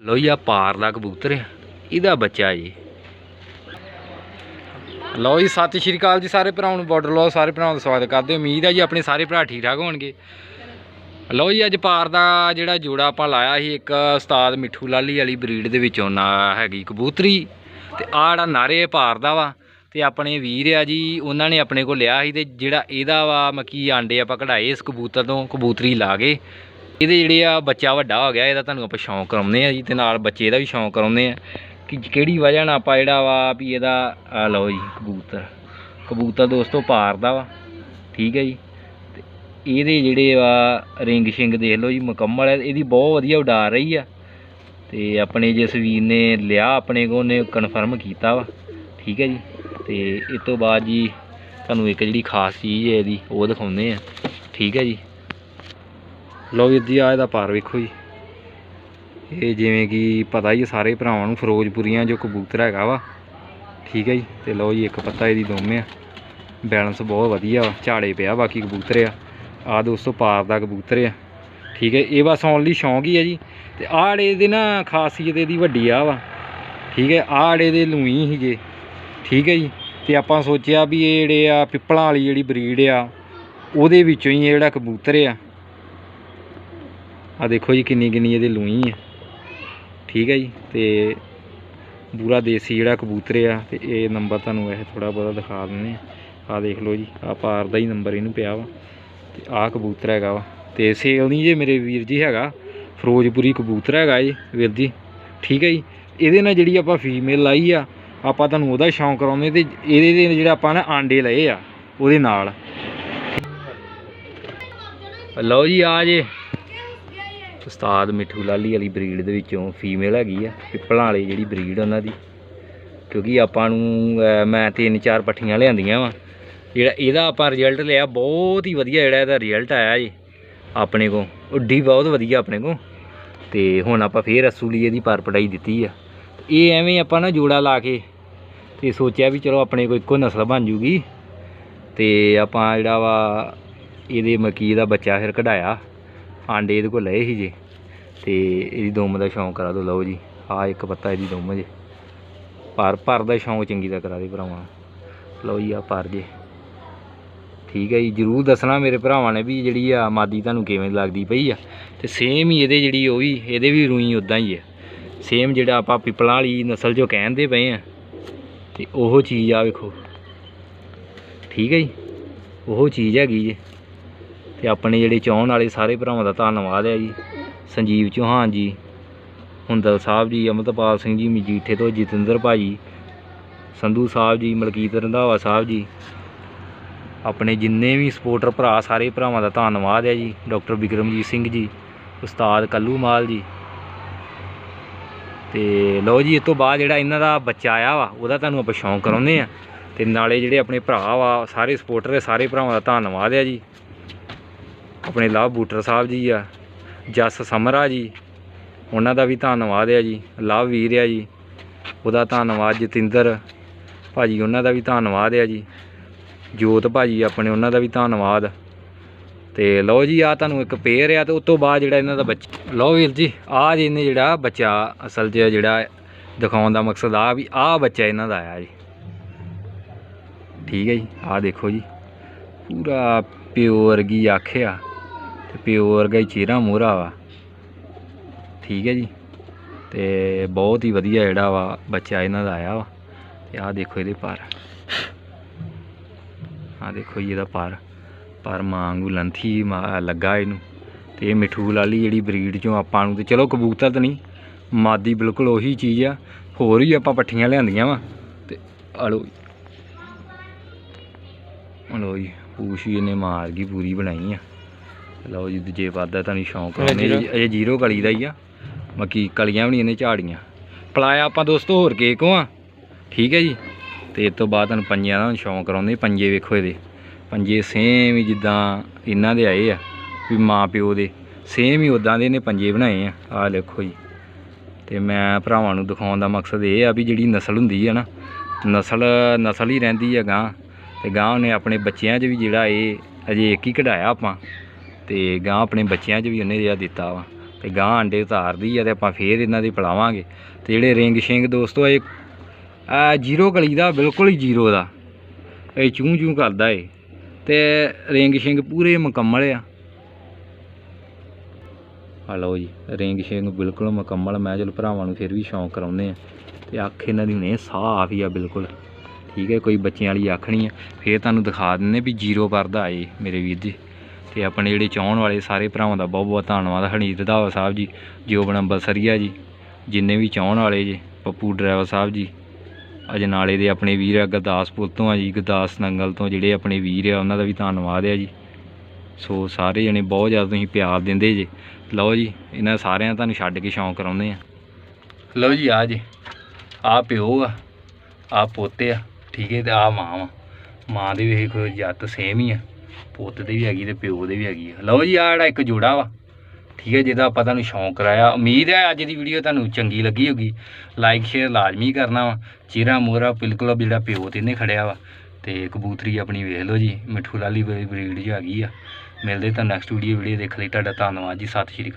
ਲੋਹੀਆ ਪਾਰ ਦਾ ਕਬੂਤਰ ਆ। ਇਹਦਾ ਬੱਚਾ ਜੀ। ਲਓ ਜੀ, ਸਤਿ ਸ਼੍ਰੀ ਅਕਾਲ ਜੀ ਸਾਰੇ ਭਰਾਵਾਂ ਨੂੰ ਬਾਰਡਰ ਲਓ, ਸਾਰੇ ਭਰਾਵਾਂ ਦਾ ਸਵਾਗਤ ਕਰਦੇ ਉਮੀਦ ਹੈ ਜੀ ਆਪਣੇ ਸਾਰੇ ਭਰਾ ਠੀਕ ਠਾਕ ਹੋਣਗੇ। ਲਓ ਜੀ, ਅੱਜ ਪਾਰ ਦਾ ਜਿਹੜਾ ਜੋੜਾ ਆਪਾਂ ਲਾਇਆ ਸੀ, ਇੱਕ ਉਸਤਾਦ ਮਿੱਠੂ ਲਾਲੀ ਵਾਲੀ ਬਰੀਡ ਦੇ ਵਿੱਚੋਂ ਨਾ ਹੈਗੀ ਕਬੂਤਰੀ। ਤੇ ਆਹ ਜਿਹੜਾ ਨਾਰੇ ਪਾਰ ਦਾ ਵਾ, ਤੇ ਆਪਣੇ ਵੀਰ ਆ ਜੀ, ਉਹਨਾਂ ਨੇ ਆਪਣੇ ਕੋਲ ਲਿਆ ਸੀ ਤੇ ਜਿਹੜਾ ਇਹਦਾ ਵਾ, ਮੱਕੀ ਆਂਡੇ ਆਪਾਂ ਕਢਾਏ ਇਸ ਕਬੂਤਰ ਤੋਂ, ਕਬੂਤਰੀ ਲਾ ਕੇ ਇਹਦੇ ਜਿਹੜੇ ਆ ਬੱਚਾ ਵੱਡਾ ਹੋ ਗਿਆ, ਇਹਦਾ ਤੁਹਾਨੂੰ ਆਪਾਂ ਸ਼ੌਂਕ ਕਰਾਉਂਦੇ ਆ ਜੀ ਤੇ ਨਾਲ ਬੱਚੇ ਦਾ ਵੀ ਸ਼ੌਂਕ ਕਰਾਉਂਦੇ ਆ ਕਿ ਕਿਹੜੀ ਵਜ੍ਹਾ ਨਾਲ ਆਪਾਂ ਜਿਹੜਾ ਵਾ ਵੀ ਇਹਦਾ, ਆ ਲਓ ਜੀ, ਕਬੂਤਰ। ਕਬੂਤਰ ਦੋਸਤੋ ਪਾਰ ਦਾ ਵਾ, ਠੀਕ ਹੈ ਜੀ। ਤੇ ਇਹਦੇ ਜਿਹੜੇ ਵਾ ਰਿੰਗ ਸ਼ਿੰਗ ਦੇਖ ਲਓ ਜੀ, ਮੁਕੰਮਲ ਹੈ, ਇਹਦੀ ਬਹੁਤ ਵਧੀਆ ਉਡਾਰ ਰਹੀ ਆ। ਤੇ ਆਪਣੇ ਜਸਵੀਰ ਨੇ ਲਿਆ ਆਪਣੇ ਕੋ ਨੇ ਕਨਫਰਮ ਕੀਤਾ ਵਾ, ਠੀਕ ਹੈ ਜੀ। ਤੇ ਇਸ ਤੋਂ ਬਾਅਦ ਜੀ ਤੁਹਾਨੂੰ ਇੱਕ ਜਿਹੜੀ ਖਾਸ ਚੀਜ਼ ਹੈ ਇਹਦੀ, ਉਹ ਦਿਖਾਉਂਦੇ ਆ ਠੀਕ ਹੈ ਜੀ। ਲਓ ਵੀਰ ਜੀ ਆ ਇਹਦਾ ਪਾਰ ਵੇਖੋ ਜੀ। ਇਹ ਜਿਵੇਂ ਕਿ ਪਤਾ ਹੀ ਹੈ ਸਾਰੇ ਭਰਾਵਾਂ ਨੂੰ ਫਿਰੋਜ਼ਪੁਰੀਆਂ ਜੋ ਕਬੂਤਰ ਹੈਗਾ ਵਾ। ਠੀਕ ਹੈ ਜੀ, ਤੇ ਲਓ ਜੀ, ਇੱਕ ਪੱਤਾ ਇਹਦੀ ਦੋਵੇਂ ਆ। ਬੈਲੈਂਸ ਬਹੁਤ ਵਧੀਆ ਵਾ, ਝਾੜੇ ਪਿਆ, ਬਾਕੀ ਕਬੂਤਰ ਆ। ਆ ਦੋਸਤੋ, ਪਾਰ ਦਾ ਕਬੂਤਰ ਆ। ਠੀਕ ਹੈ, ਇਹ ਬਸ ਆਉਣ ਲਈ ਸ਼ੌਂਕ ਹੀ ਹੈ ਜੀ। ਤੇ ਆਹ ਜਿਹੜੇ ਇਹਦੇ ਨਾ ਖਾਸੀਅਤ ਇਹਦੀ ਵੱਡੀ ਆ ਵਾ। ਠੀਕ ਹੈ, ਆਹ ਜਿਹੜੇ ਦੇ ਲੂਈ ਸੀਗੇ। ਠੀਕ ਹੈ ਜੀ, ਤੇ ਆਪਾਂ ਸੋਚਿਆ ਵੀ ਇਹ ਜਿਹੜੇ ਆ ਪਿੱਪਲਾਂ ਵਾਲੀ ਜਿਹੜੀ ਬਰੀਡ ਆ, ਉਹਦੇ ਵਿੱਚੋਂ ਹੀ ਇਹ ਜਿਹੜਾ ਕਬੂਤਰ ਆ। ਆ ਦੇਖੋ ਜੀ ਕਿੰਨੀ ਕਿੰਨੀ ਇਹਦੇ ਲੂਈ ਹੈ ਠੀਕ ਹੈ ਜੀ, ਤੇ ਪੂਰਾ ਦੇਸੀ ਜਿਹੜਾ ਕਬੂਤਰ ਆ, ਤੇ ਇਹ ਨੰਬਰ ਤੁਹਾਨੂੰ ਇਹ ਥੋੜਾ ਬਹੁਤਾ ਦਿਖਾ ਦਿੰਦੇ ਆ। ਆ ਦੇਖ ਲਓ ਜੀ ਆ ਪਾਰ ਦਾ ਹੀ ਨੰਬਰ ਇਹਨੂੰ ਪਿਆ ਵਾ, ਤੇ ਆਹ ਕਬੂਤਰ ਹੈਗਾ ਵਾ। ਤੇ ਸੇਲ ਨਹੀਂ ਜੇ ਮੇਰੇ ਵੀਰ ਜੀ ਹੈਗਾ, ਫਿਰੋਜ਼ਪੁਰੀ ਕਬੂਤਰ ਹੈਗਾ ਜੀ ਵੀਰ ਜੀ। ਠੀਕ ਹੈ ਜੀ, ਇਹਦੇ ਨਾਲ ਜਿਹੜੀ ਆਪਾਂ ਫੀਮੇਲ ਲਾਈ ਆ, ਆਪਾਂ ਤੁਹਾਨੂੰ ਉਹਦਾ ਸ਼ੌਂਕ ਕਰਾਉਂਦੇ ਤੇ ਇਹਦੇ ਦੇ ਜਿਹੜਾ ਆਪਾਂ ਨਾ ਆਂਡੇ ਲਏ ਆ, ਉਹਦੇ ਨਾਲ। ਲਓ ਜੀ, ਆ ਜੇ। ਉਸਤਾਦ ਮਿੱਠੂ ਲਾਲੀ ਵਾਲੀ ਬਰੀਡ ਦੇ ਵਿੱਚੋਂ ਫੀਮੇਲ ਹੈਗੀ ਆ, ਪਿੱਪਲਾਂ ਵਾਲੀ ਜਿਹੜੀ ਬਰੀਡ ਉਹਨਾਂ ਦੀ। ਕਿਉਂਕਿ ਆਪਾਂ ਨੂੰ ਮੈਂ ਤਿੰਨ ਚਾਰ ਪੱਠੀਆਂ ਲਿਆਂਦੀਆਂ ਵਾ। ਜਿਹੜਾ ਇਹਦਾ ਆਪਾਂ ਰਿਜ਼ਲਟ ਲਿਆ, ਬਹੁਤ ਹੀ ਵਧੀਆ ਜਿਹੜਾ ਇਹਦਾ ਰਿਜ਼ਲਟ ਆਇਆ ਜੀ, ਆਪਣੇ ਕੋ ਉੱਡੀ ਬਹੁਤ ਵਧੀਆ ਆਪਣੇ ਕੋ ਤੇ ਹੁਣ ਆਪਾਂ ਫੇਰ ਅਸੂਲੀ ਇਹਦੀ ਪਰ ਪੜਾਈ ਦਿੱਤੀ ਆ। ਇਹ ਐਵੇਂ ਆਪਾਂ ਨਾ ਜੋੜਾ ਲਾ ਕੇ ਤੇ ਸੋਚਿਆ ਵੀ ਚਲੋ ਆਪਣੇ ਕੋ ਇੱਕੋ ਨਸਲ ਬਣ ਜੂਗੀ। ਤੇ ਆਪਾਂ ਜਿਹੜਾ ਵਾ, ਇਹਦੇ ਮੱਕੀ ਦਾ ਬੱਚਾ ਫਿਰ ਕਢਾਇਆ। ਆਂਡੇ ਇਹਦੇ ਕੋਲ ਲਏ ਸੀ ਜੇ, ਤੇ ਇਹਦੀ ਦੁੰਮ ਦਾ ਸ਼ੌਂਕ ਕਰਾ ਦੋ ਲਓ ਜੀ ਆ ਇੱਕ ਪੱਤਾ ਇਹਦੀ ਦੁੰਮ ਜੇ। ਪਰ ਪਰ ਦਾ ਸ਼ੌਂਕ ਚੰਗੀ ਦਾ ਕਰਾ ਦੇ ਭਰਾਵਾਂ ਲਓ ਜੀ ਆ ਪਰ ਜੇ। ਠੀਕ ਹੈ ਜੀ, ਜਰੂਰ ਦੱਸਣਾ ਮੇਰੇ ਭਰਾਵਾਂ ਨੇ ਵੀ ਜਿਹੜੀ ਆ ਮਾਦੀ ਤੁਹਾਨੂੰ ਕਿਵੇਂ ਲੱਗਦੀ ਪਈ ਆ। ਤੇ ਸੇਮ ਹੀ ਇਹਦੇ ਜਿਹੜੀ ਉਹ ਵੀ, ਇਹਦੇ ਵੀ ਰੂਈ ਉਦਾਂ ਹੀ ਆ। ਸੇਮ ਜਿਹੜਾ ਆਪਾਂ ਪਿਪਲਾਂ ਵਾਲੀ ਨਸਲ ਜੋ ਕਹਿੰਦੇ ਪਏ ਆ। ਤੇ ਉਹ ਚੀਜ਼ ਆ ਵੇਖੋ। ਠੀਕ ਹੈ ਜੀ, ਉਹ ਚੀਜ਼ ਹੈਗੀ ਜੇ। ਤੇ ਆਪਣੇ ਜਿਹੜੇ ਚਾਹਣ ਵਾਲੇ ਸਾਰੇ ਭਰਾਵਾਂ ਦਾ ਧੰਨਵਾਦ ਹੈ ਜੀ। ਸੰਜੀਵ ਚੌਹਾਨ ਜੀ, ਹੁੰਦਲ ਸਾਹਿਬ ਜੀ, ਅਮਰਤਪਾਲ ਸਿੰਘ ਜੀ, ਮਜੀਠੇ ਤੋਂ ਜਤਿੰਦਰ ਭਾਜੀ, ਸੰਧੂ ਸਾਹਿਬ ਜੀ, ਮਲਕੀਤ ਰੰਧਾਵਾ ਸਾਹਿਬ ਜੀ। ਆਪਣੇ ਜਿੰਨੇ ਵੀ ਸਪੋਰਟਰ ਭਰਾ, ਸਾਰੇ ਭਰਾਵਾਂ ਦਾ ਧੰਨਵਾਦ ਹੈ ਜੀ। ਡਾਕਟਰ ਵਿਕਰਮਜੀਤ ਸਿੰਘ ਜੀ, ਉਸਤਾਦ ਕੱਲੂ ਮਾਲ ਜੀ। ਤੇ ਲਓ ਜੀ ਇਸ ਤੋਂ ਬਾਅਦ ਜਿਹੜਾ ਇਹਨਾਂ ਦਾ ਬੱਚਾ ਆਇਆ ਵਾ, ਉਹਦਾ ਤੁਹਾਨੂੰ ਆਪਾਂ ਸ਼ੌਂਕ ਕਰਾਉਂਦੇ ਆ ਤੇ ਨਾਲੇ ਜਿਹੜੇ ਆਪਣੇ ਭਰਾ ਵਾ, ਸਾਰੇ ਸਪੋਰਟਰ ਸਾਰੇ ਭਰਾਵਾਂ ਦਾ ਧੰਨਵਾਦ ਹੈ ਜੀ। ਆਪਣੇ ਲਵ ਬੂਟਰ ਸਾਹਿਬ ਜੀ ਆ, ਜਸ ਸਮਰਾ ਜੀ, ਉਹਨਾਂ ਦਾ ਵੀ ਧੰਨਵਾਦ ਆ ਜੀ ਲਵ ਵੀਰ ਆ ਜੀ, ਉਹਦਾ ਧੰਨਵਾਦ ਜਤਿੰਦਰ ਭਾਜੀ, ਉਹਨਾਂ ਦਾ ਵੀ ਧੰਨਵਾਦ ਆ ਜੀ, ਜੋਤ ਭਾਜੀ ਆਪਣੇ, ਉਹਨਾਂ ਦਾ ਵੀ ਧੰਨਵਾਦ। ਤੇ ਲਓ ਜੀ ਆ ਤੁਹਾਨੂੰ ਇੱਕ ਪੇਅਰ ਆ, ਤੇ ਉਸ ਤੋਂ ਬਾਅਦ ਜਿਹੜਾ ਇਹਨਾਂ ਦਾ ਬੱਚਾ, ਲਓ ਵੀਰ ਜੀ ਆ ਜੀ ਇਹਨੇ ਜਿਹੜਾ ਬੱਚਾ ਅਸਲ 'ਚ ਜਿਹੜਾ ਦਿਖਾਉਣ ਦਾ ਮਕਸਦ ਆ ਵੀ ਆ ਬੱਚਾ ਇਹਨਾਂ ਦਾ ਆਇਆ ਜੀ। ਠੀਕ ਹੈ ਜੀ ਆ ਦੇਖੋ ਜੀ, ਪੂਰਾ ਪਿਓ ਵਰਗੀ ਅੱਖ ਤੇ ਪਿਓ ਵਰਗਾ ਹੀ ਚਿਹਰਾ ਮੋਹਰਾ ਵਾ। ਠੀਕ ਹੈ ਜੀ। ਤੇ ਬਹੁਤ ਹੀ ਵਧੀਆ ਜਿਹੜਾ ਵਾ ਬੱਚਾ ਇਹਨਾਂ ਦਾ ਆਇਆ ਵਾ। ਤੇ ਆਹ ਦੇਖੋ ਇਹਦੇ ਪਰ ਆਹ ਦੇਖੋ ਜੀ ਇਹਦਾ ਪਰ ਪਰ ਮਾਂਗੂ ਲੰਥੀ ਲੱਗਾ ਇਹਨੂੰ। ਤੇ ਇਹ ਮਿੱਠੂ ਲਾਲੀ ਜਿਹੜੀ ਬਰੀਡ ਚੋਂ ਆਪਾਂ ਨੂੰ ਤੇ ਚਲੋ ਕਬੂਤਰ ਤਾਂ ਨਹੀਂ, ਮਾਦੀ ਬਿਲਕੁਲ ਉਹੀ ਚੀਜ਼ ਆ। ਹੋਰ ਹੀ ਆਪਾਂ ਪੱਠੀਆਂ ਲਿਆਂਦੀਆਂ ਵਾ। ਤੇ ਆਲੋ ਲਓ ਜੀ। ਪੂਛ ਇਹਨੇ ਮਾਰ ਗਈ, ਪੂਰੀ ਬਣਾਈ ਆ। ਲਓ ਜੀ ਦੂਜੇ ਪਾਦਾ ਤੁਹਾਨੂੰ ਸ਼ੌਂਕ ਅਜੇ ਆਉਂਦੇ ਜ਼ੀਰੋ। ਕਲੀ ਦਾ ਹੀ ਆ। ਬਾਕੀ ਕਲੀਆਂ ਵੀ ਨਹੀਂ ਇਹਨੇ ਝਾੜੀਆਂ। ਪਲਾਇਆ ਆਪਾਂ ਦੋਸਤੋ ਹੋਰ ਕੇ ਕੋ ਆ? ਠੀਕ ਹੈ ਜੀ। ਤੇ ਇਸ ਤੋਂ ਬਾਅਦ ਤੁਹਾਨੂੰ ਪੰਜਿਆਂ ਦਾ ਸ਼ੌਂਕ ਕਰਾਉਂਦੇ ਪੰਜੇ ਵੇਖੋ ਇਹਦੇ। ਪੰਜੇ ਸੇਮ ਹੀ ਜਿੱਦਾਂ ਇਹਨਾਂ ਦੇ ਆਏ ਆ ਵੀ ਮਾਂ ਪਿਓ ਦੇ। ਸੇਮ ਹੀ ਉਦਾਂ ਦੇ ਇਹਨੇ ਪੰਜੇ ਬਣਾਏ ਆ। ਆਹ ਦੇਖੋ ਜੀ। ਤੇ ਮੈਂ ਭਰਾਵਾਂ ਨੂੰ ਦਿਖਾਉਣ ਦਾ ਮਕਸਦ ਇਹ ਆ ਵੀ ਜਿਹੜੀ ਨਸਲ ਹੁੰਦੀ ਆ ਨਾ ਨਸਲ ਨਸਲ ਹੀ ਰਹਿੰਦੀ ਆ ਗਾਂ। ਤੇ ਗਾਂ ਉਹਨੇ ਆਪਣੇ ਬੱਚਿਆਂ 'ਚ ਵੀ ਜਿਹੜਾ ਇਹ ਅਜੇ ਇੱਕ ਹੀ ਕਢਾਇਆ ਆਪਾਂ। ਤੇ ਗਾਂ ਆਪਣੇ ਬੱਚਿਆਂ 'ਚ ਵੀ ਉਹਨੇ ਜਿਹੜਾ ਦਿੱਤਾ ਵਾ। ਤੇ ਗਾਂ ਆਂਡੇ ਉਤਾਰਦੀ ਆ ਤੇ ਆਪਾਂ ਫੇਰ ਇਹਨਾਂ ਦੀ ਪਲਾਵਾਂਗੇ। ਤੇ ਜਿਹੜੇ ਰਿੰਗ ਸ਼ਿੰਗ ਦੋਸਤੋ, ਇਹ, ਆ ਜ਼ੀਰੋ ਗਲੀ ਦਾ, ਬਿਲਕੁਲ ਹੀ ਜ਼ੀਰੋ ਦਾ। ਇਹ ਚੂੰ ਚੂੰ ਕਰਦਾ ਏ। ਤੇ ਰਿੰਗ ਸ਼ਿੰਗ ਪੂਰੇ ਮੁਕੰਮਲ ਆ। ਆ ਲਓ ਜੀ, ਰਿੰਗ ਸ਼ਿੰਗ ਬਿਲਕੁਲ ਮੁਕੰਮਲ। ਮੈਂ ਚਲ ਭਰਾਵਾਂ ਨੂੰ ਫਿਰ ਵੀ ਸ਼ੌਂਕ ਕਰਾਉਂਦੇ ਆ। ਤੇ ਅੱਖ ਇਹਨਾਂ ਦੀ ਹੁਣੇ ਸਾਫ਼ ਹੀ ਆ ਬਿਲਕੁਲ। ਠੀਕ ਹੈ, ਕੋਈ ਬੱਚਿਆਂ ਵਾਲੀ ਅੱਖ ਨਹੀਂ ਆ। ਫੇਰ ਤੁਹਾਨੂੰ ਦਿਖਾ ਦਿੰਨੇ ਵੀ ਜ਼ੀਰੋ ਪਰਦਾ ਆਏ ਮੇਰੇ ਵੀਰ ਜੀ। ਤੇ ਆਪਣੇ ਜਿਹੜੇ ਚਾਹਣ ਵਾਲੇ ਸਾਰੇ ਭਰਾਵਾਂ ਦਾ ਬਹੁਤ ਬਹੁਤ ਧੰਨਵਾਦ। ਹਨੀਤ ਰਧਾਵਾ ਸਾਹਿਬ ਜੀ ਜੋਬਨ ਅੰਬਰਸਰੀਆ ਜੀ, ਜਿੰਨੇ ਵੀ ਚਾਹਣ ਵਾਲੇ ਜੀ, ਪੱਪੂ ਡਰਾਈਵਰ ਸਾਹਿਬ ਜੀ, ਅਜਨਾਲੇ ਦੇ ਆਪਣੇ ਵੀਰ ਆ, ਗੁਰਦਾਸਪੁਰ ਤੋਂ ਆ ਜੀ, ਗੁਰਦਾਸ ਨੰਗਲ ਤੋਂ ਜਿਹੜੇ ਆਪਣੇ ਵੀਰ ਆ, ਉਹਨਾਂ ਦਾ ਵੀ ਧੰਨਵਾਦ ਆ ਜੀ। ਸੋ ਸਾਰੇ ਜਣੇ ਬਹੁਤ ਜ਼ਿਆਦਾ ਤੁਸੀਂ ਪਿਆਰ ਦਿੰਦੇ ਜੇ। ਲਓ ਜੀ, ਇਹਨਾਂ ਸਾਰਿਆਂ ਤੁਹਾਨੂੰ ਛੱਡ ਕੇ ਸ਼ੌਂਕ ਕਰਾਉਂਦੇ ਆ। ਲਓ ਜੀ, ਆ ਜੀ ਆ ਪਿਓ ਆ ਆ ਪੋਤੇ ਆ, ਠੀਕ ਹੈ, ਤੇ ਆ ਮਾਂ ਵਾ। ਮਾਂ ਦੇ ਵੀ ਕੋਈ ਜੱਤ ਸੇਮ ਹੀ ਆ। ਪੁੱਤ ਦੇ ਵੀ ਹੈਗੀ ਤੇ ਪਿਓ ਦੇ ਵੀ ਹੈਗੀ ਆ। ਲਓ ਜੀ ਆ ਜਿਹੜਾ ਇੱਕ ਜੋੜਾ ਵਾ। ਠੀਕ ਹੈ, ਜਿਹਦਾ ਆਪਾਂ ਤੁਹਾਨੂੰ ਸ਼ੌਂਕ ਕਰਾਇਆ। ਉਮੀਦ ਹੈ ਅੱਜ ਦੀ ਵੀਡੀਓ ਤੁਹਾਨੂੰ ਚੰਗੀ ਲੱਗੀ ਹੋਗੀ। ਲਾਈਕ ਸ਼ੇਅਰ ਲਾਜ਼ਮੀ ਕਰਨਾ ਵਾ। ਚਿਹਰਾ ਮੋਰਾ ਬਿਲਕੁਲ ਜਿਹੜਾ ਪਿਓ ਤੇ ਇਹਨੇ ਖੜਿਆ ਵਾ। ਤੇ ਕਬੂਤਰੀ ਆਪਣੀ ਵੇਖ ਲਓ ਜੀ, ਮਿੱਠੂ ਲਾਲੀ ਬਰੀਡ ਜੀ ਹੈਗੀ ਆ। ਮਿਲਦੇ ਤਾਂ ਨੈਕਸਟ ਵੀਡੀਓ ਵੀਡੀਓ ਦੇਖ ਲਈ। ਤੁਹਾਡਾ ਧੰਨਵਾਦ ਜੀ। ਸਤਿ ਸ਼੍ਰੀ ਅਕਾਲ।